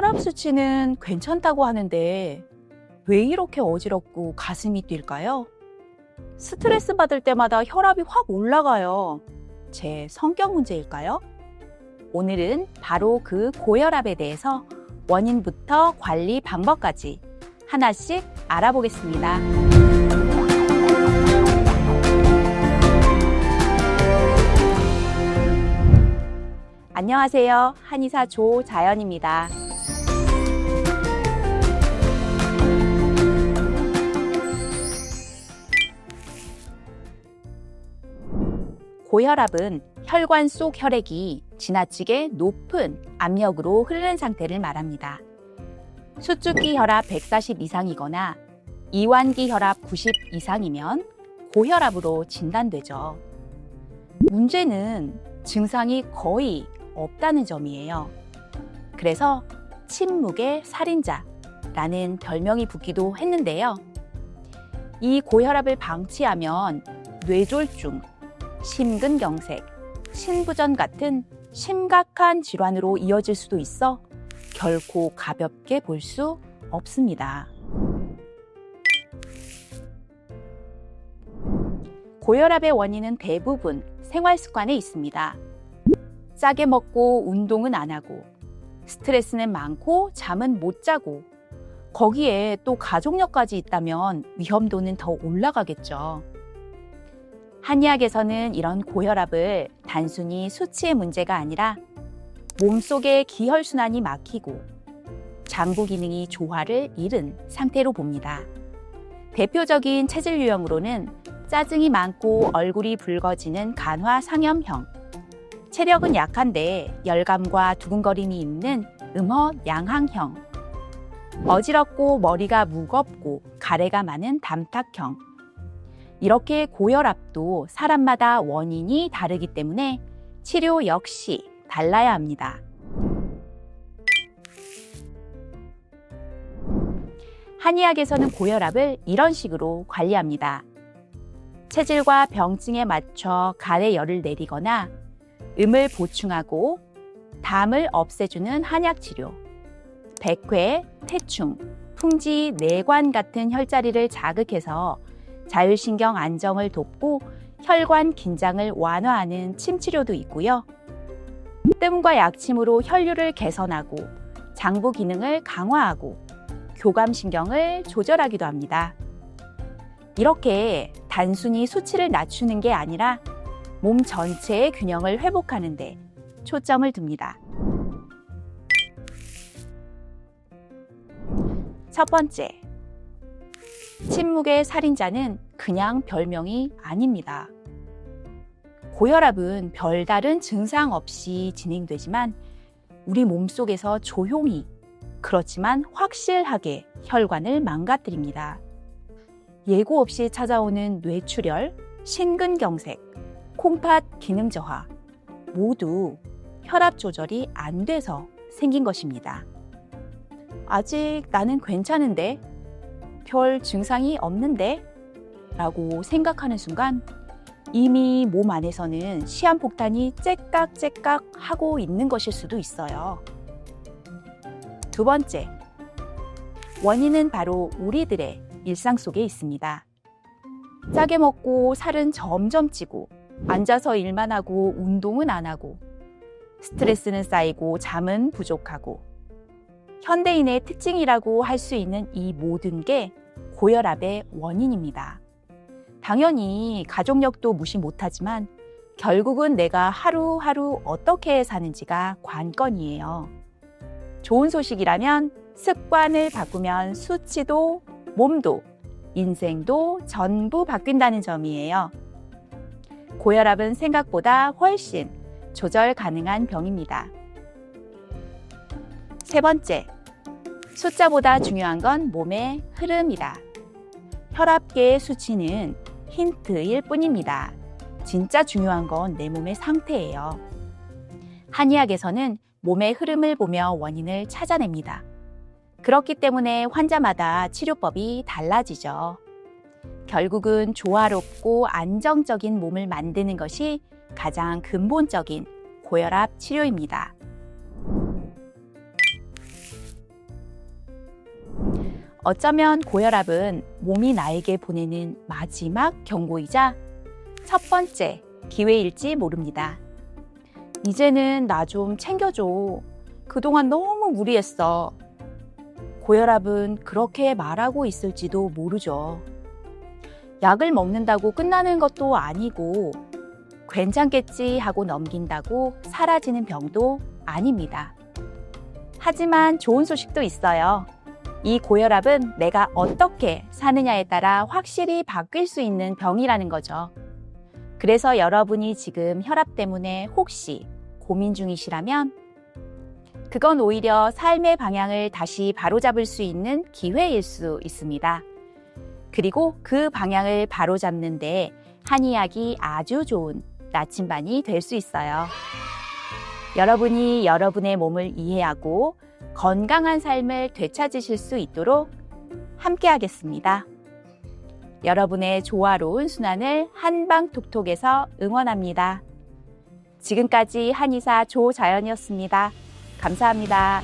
혈압 수치는 괜찮다고 하는데 왜 이렇게 어지럽고 가슴이 뛸까요? 스트레스 받을 때마다 혈압이 확 올라가요. 제 성격 문제일까요? 오늘은 바로 그 고혈압에 대해서 원인부터 관리 방법까지 하나씩 알아보겠습니다. 안녕하세요. 한의사 조자연입니다. 고혈압은 혈관 속 혈액이 지나치게 높은 압력으로 흐르는 상태를 말합니다. 수축기 혈압 140 이상이거나 이완기 혈압 90 이상이면 고혈압으로 진단되죠. 문제는 증상이 거의 없다는 점이에요. 그래서 침묵의 살인자라는 별명이 붙기도 했는데요. 이 고혈압을 방치하면 뇌졸중, 심근경색, 신부전 같은 심각한 질환으로 이어질 수도 있어 결코 가볍게 볼 수 없습니다. 고혈압의 원인은 대부분 생활 습관에 있습니다. 짜게 먹고 운동은 안 하고 스트레스는 많고 잠은 못 자고 거기에 또 가족력까지 있다면 위험도는 더 올라가겠죠. 한의학에서는 이런 고혈압을 단순히 수치의 문제가 아니라 몸속의 기혈순환이 막히고 장부 기능이 조화를 잃은 상태로 봅니다. 대표적인 체질 유형으로는 짜증이 많고 얼굴이 붉어지는 간화 상염형, 체력은 약한데 열감과 두근거림이 있는 음허 양항형, 어지럽고 머리가 무겁고 가래가 많은 담탁형, 이렇게 고혈압도 사람마다 원인이 다르기 때문에 치료 역시 달라야 합니다. 한의학에서는 고혈압을 이런 식으로 관리합니다. 체질과 병증에 맞춰 가래 열을 내리거나 음을 보충하고 담을 없애주는 한약 치료, 백회, 태충, 풍지, 내관 같은 혈자리를 자극해서 자율신경 안정을 돕고 혈관 긴장을 완화하는 침치료도 있고요. 뜸과 약침으로 혈류를 개선하고 장부 기능을 강화하고 교감신경을 조절하기도 합니다. 이렇게 단순히 수치를 낮추는 게 아니라 몸 전체의 균형을 회복하는데 초점을 둡니다. 첫 번째, 침묵의 살인자는 그냥 별명이 아닙니다. 고혈압은 별다른 증상 없이 진행되지만 우리 몸 속에서 조용히 그렇지만 확실하게 혈관을 망가뜨립니다. 예고 없이 찾아오는 뇌출혈, 심근경색, 콩팥 기능 저하 모두 혈압 조절이 안 돼서 생긴 것입니다. 아직 나는 괜찮은데 별 증상이 없는데 라고 생각하는 순간 이미 몸 안에서는 시한폭탄이 째깍째깍 하고 있는 것일 수도 있어요. 두 번째, 원인은 바로 우리들의 일상 속에 있습니다. 짜게 먹고 살은 점점 찌고 앉아서 일만 하고 운동은 안 하고 스트레스는 쌓이고 잠은 부족하고 현대인의 특징이라고 할 수 있는 이 모든 게 고혈압의 원인입니다. 당연히 가족력도 무시 못하지만 결국은 내가 하루하루 어떻게 사는지가 관건이에요. 좋은 소식이라면 습관을 바꾸면 수치도 몸도 인생도 전부 바뀐다는 점이에요. 고혈압은 생각보다 훨씬 조절 가능한 병입니다. 세 번째, 숫자보다 중요한 건 몸의 흐름이다. 혈압계의 수치는 힌트일 뿐입니다. 진짜 중요한 건 내 몸의 상태예요. 한의학에서는 몸의 흐름을 보며 원인을 찾아냅니다. 그렇기 때문에 환자마다 치료법이 달라지죠. 결국은 조화롭고 안정적인 몸을 만드는 것이 가장 근본적인 고혈압 치료입니다. 어쩌면 고혈압은 몸이 나에게 보내는 마지막 경고이자 첫 번째 기회일지 모릅니다. 이제는 나 좀 챙겨줘. 그동안 너무 무리했어. 고혈압은 그렇게 말하고 있을지도 모르죠. 약을 먹는다고 끝나는 것도 아니고, 괜찮겠지 하고 넘긴다고 사라지는 병도 아닙니다. 하지만 좋은 소식도 있어요. 이 고혈압은 내가 어떻게 사느냐에 따라 확실히 바뀔 수 있는 병이라는 거죠. 그래서 여러분이 지금 혈압 때문에 혹시 고민 중이시라면 그건 오히려 삶의 방향을 다시 바로잡을 수 있는 기회일 수 있습니다. 그리고 그 방향을 바로잡는데 한의학이 아주 좋은 나침반이 될 수 있어요. 여러분이 여러분의 몸을 이해하고 건강한 삶을 되찾으실 수 있도록 함께 하겠습니다. 여러분의 조화로운 순환을 한방톡톡에서 응원합니다. 지금까지 한의사 조자연이었습니다. 감사합니다.